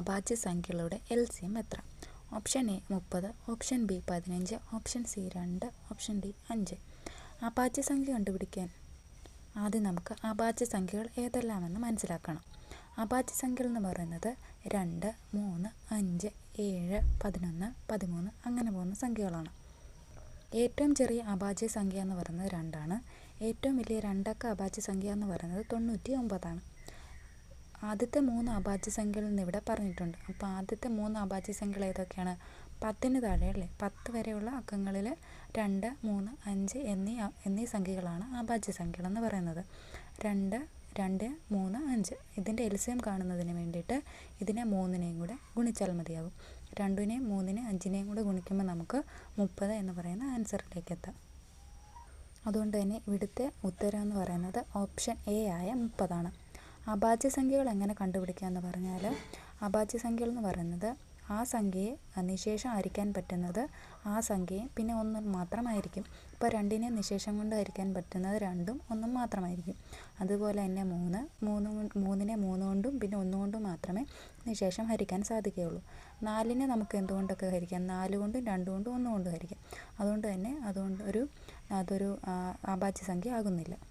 അഭാജ്യ സംഖ്യകളുടെ L C M എത്ര? Option A മുപ്പത് ഓപ്ഷൻ ബി പതിനഞ്ച് ഓപ്ഷൻ സി രണ്ട് ഓപ്ഷൻ ഡി അഞ്ച്. അഭാജ്യ സംഖ്യ കണ്ടുപിടിക്കാൻ ആദ്യം നമുക്ക് അഭാജ്യ സംഖ്യകൾ ഏതെല്ലാമെന്ന് മനസ്സിലാക്കണം. അഭാജ്യ സംഖ്യകൾ എന്ന് പറയുന്നത് രണ്ട് മൂന്ന് അഞ്ച് ഏഴ് പതിനൊന്ന് പതിമൂന്ന് അങ്ങനെ പോകുന്ന സംഖ്യകളാണ്. ഏറ്റവും ചെറിയ അഭാജ്യ സംഖ്യ എന്ന് പറയുന്നത് രണ്ടാണ്. ഏറ്റവും വലിയ രണ്ടക്ക അഭാജ്യ സംഖ്യ എന്ന് പറയുന്നത് തൊണ്ണൂറ്റി ഒമ്പതാണ്. ആദ്യത്തെ മൂന്ന് അഭാജ്യ സംഖ്യകൾ എന്ന് ഇവിടെ പറഞ്ഞിട്ടുണ്ട്. അപ്പോൾ ആദ്യത്തെ മൂന്ന് അഭാജ്യ സംഖ്യകൾ ഏതൊക്കെയാണ്? പത്തിന് താഴെ അല്ലേ? പത്ത് വരെയുള്ള അക്കങ്ങളിൽ രണ്ട് മൂന്ന് അഞ്ച് എന്നീ എന്നീ സംഖ്യകളാണ് അഭാജ്യ സംഖ്യകൾ എന്ന് പറയുന്നത്. രണ്ട് രണ്ട് മൂന്ന് അഞ്ച്. ഇതിന്റെ എൽസിയം കാണുന്നതിന് വേണ്ടിയിട്ട് ഇതിനെ മൂന്നിനെയും കൂടെ ഗുണിച്ചാൽ മതിയാകും രണ്ടിനെയും മൂന്നിനെയും അഞ്ചിനെയും കൂടെ ഗുണിക്കുമ്പോൾ നമുക്ക് മുപ്പത് എന്ന് പറയുന്ന ആൻസറിലേക്ക് എത്താം. അതുകൊണ്ട് തന്നെ ഇവിടുത്തെ ഉത്തരം എന്ന് പറയുന്നത് ഓപ്ഷൻ എ ആയ മുപ്പതാണ്. അഭാജ്യ സംഖ്യകൾ എങ്ങനെ കണ്ടുപിടിക്കുക എന്ന് പറഞ്ഞാൽ അഭാജ്യ സംഖ്യകൾ എന്ന് പറയുന്നത് ആ സംഖ്യയെ നിശേഷം ഹരിക്കാൻ പറ്റുന്നത് ആ സംഖ്യയും പിന്നെ ഒന്നും മാത്രമായിരിക്കും. ഇപ്പോൾ രണ്ടിനെ നിശേഷം കൊണ്ട് ഹരിക്കാൻ പറ്റുന്നത് രണ്ടും ഒന്നും മാത്രമായിരിക്കും. അതുപോലെ തന്നെ മൂന്ന് മൂന്ന് മൂന്നിനെ മൂന്ന് കൊണ്ടും പിന്നെ ഒന്നുകൊണ്ടും മാത്രമേ നിശേഷം ഹരിക്കാൻ സാധിക്കുകയുള്ളൂ. നാലിനെ നമുക്ക് എന്തുകൊണ്ടൊക്കെ ഹരിക്കാം? നാല് കൊണ്ടും കൊണ്ടും ഒന്നുകൊണ്ടും ഹരിക്കാം. അതുകൊണ്ട് തന്നെ അതുകൊണ്ട് ഒരു അതൊരു അഭാജ്യ സംഖ്യ ആകുന്നില്ല.